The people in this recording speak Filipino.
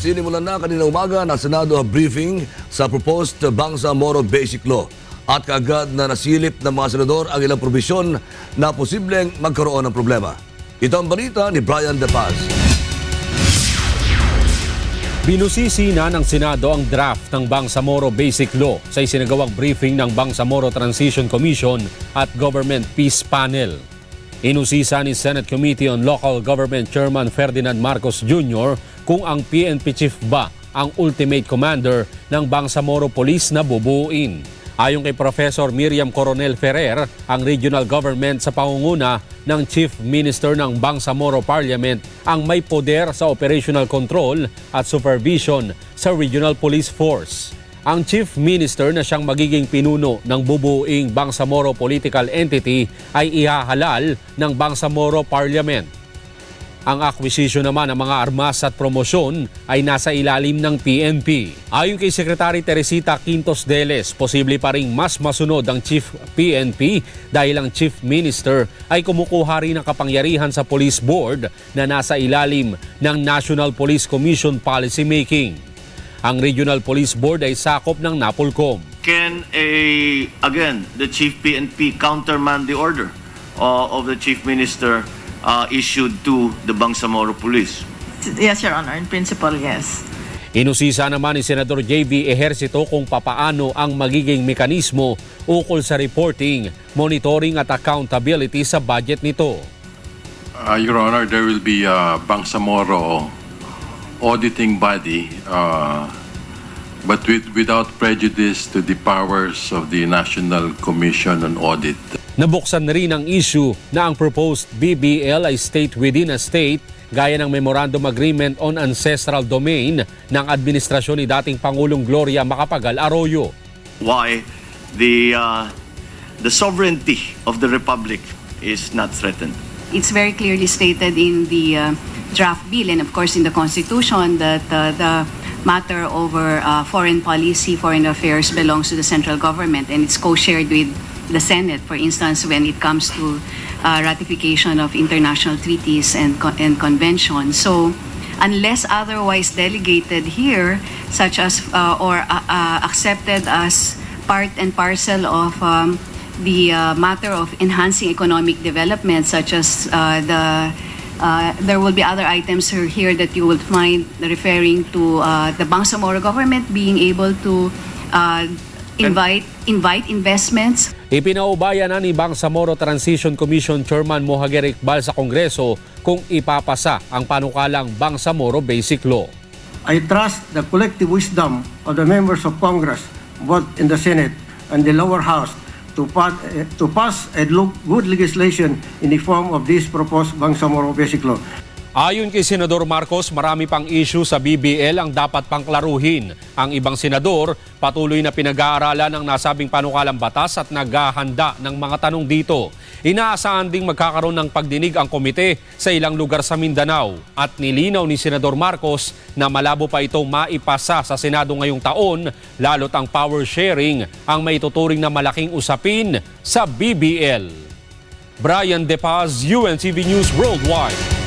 sinimulan na kanina umaga ng Senado briefing sa proposed Bangsa Moro Basic Law at kaagad na nasilip ng mga senador ang ilang probisyon na posibleng magkaroon ng problema. Ito ang balita ni Brian De Paz. Binusisi na ng Senado ang draft ng Bangsamoro Basic Law sa isinagawang briefing ng Bangsamoro Transition Commission at Government Peace Panel. Inusisa ni Senate Committee on Local Government Chairman Ferdinand Marcos Jr. kung ang PNP chief ba ang ultimate commander ng Bangsamoro Police na bubuuin. Ayon kay Professor Miriam Coronel Ferrer, ang regional government sa pangunguna ng Chief Minister ng Bangsamoro Parliament ang may poder sa operational control at supervision sa Regional Police Force. Ang Chief Minister na siyang magiging pinuno ng bubuing Bangsamoro Political Entity ay ihahalal ng Bangsamoro Parliament. Ang acquisition naman ng mga armas at promosyon ay nasa ilalim ng PNP. Ayon kay Secretary Teresita Quintos Deles, posible pa rin mas masunod ang Chief PNP dahil ang Chief Minister ay kumukuha rin ng kapangyarihan sa Police Board na nasa ilalim ng National Police Commission Policy Making. Ang Regional Police Board ay sakop ng NAPOLCOM. Can a again the chief PNP countermand the order uh, of the chief minister uh, issued to the Bangsamoro Police? Yes, Your Honor. In principle, yes. Inusisa naman ni Senador JV Ejercito kung papaano ang magiging mekanismo ukol sa reporting, monitoring at accountability sa budget nito. Uh, Your Honor, there will be a Bangsamoro auditing body, uh, but with, without prejudice to the powers of the National Commission on Audit. Nabuksan na rin ang issue na ang proposed BBL ay state within a state gaya ng Memorandum Agreement on Ancestral Domain ng administrasyon ni dating Pangulong Gloria Macapagal Arroyo. Why the uh, the sovereignty of the republic is not threatened? it's very clearly stated in the uh, draft bill and of course in the constitution that uh, the matter over uh, foreign policy, foreign affairs belongs to the central government and it's co-shared with the Senate, for instance, when it comes to uh, ratification of international treaties and, co- and conventions. So, unless otherwise delegated here, such as uh, or uh, uh, accepted as part and parcel of um, the uh, matter of enhancing economic development, such as uh, the uh, there will be other items here- that you will find referring to uh, the Bangsamoro government being able to uh, invite invite investments Ipinaubaya na ni Bangsamoro Transition Commission Chairman Mohager Iqbal sa Kongreso kung ipapasa ang panukalang Bangsamoro Basic Law. I trust the collective wisdom of the members of Congress, both in the Senate and the lower house, to, pa- eh, to pass a lo- good legislation in the form of this proposed Bangsamoro Basic Law. Ayon kay Senador Marcos, marami pang issue sa BBL ang dapat pang klaruhin. Ang ibang senador patuloy na pinag-aaralan ang nasabing panukalang batas at naghahanda ng mga tanong dito. Inaasahan ding magkakaroon ng pagdinig ang komite sa ilang lugar sa Mindanao at nilinaw ni Senador Marcos na malabo pa itong maipasa sa Senado ngayong taon lalo't ang power sharing ang maituturing na malaking usapin sa BBL. Brian De Paz, UNTV News Worldwide.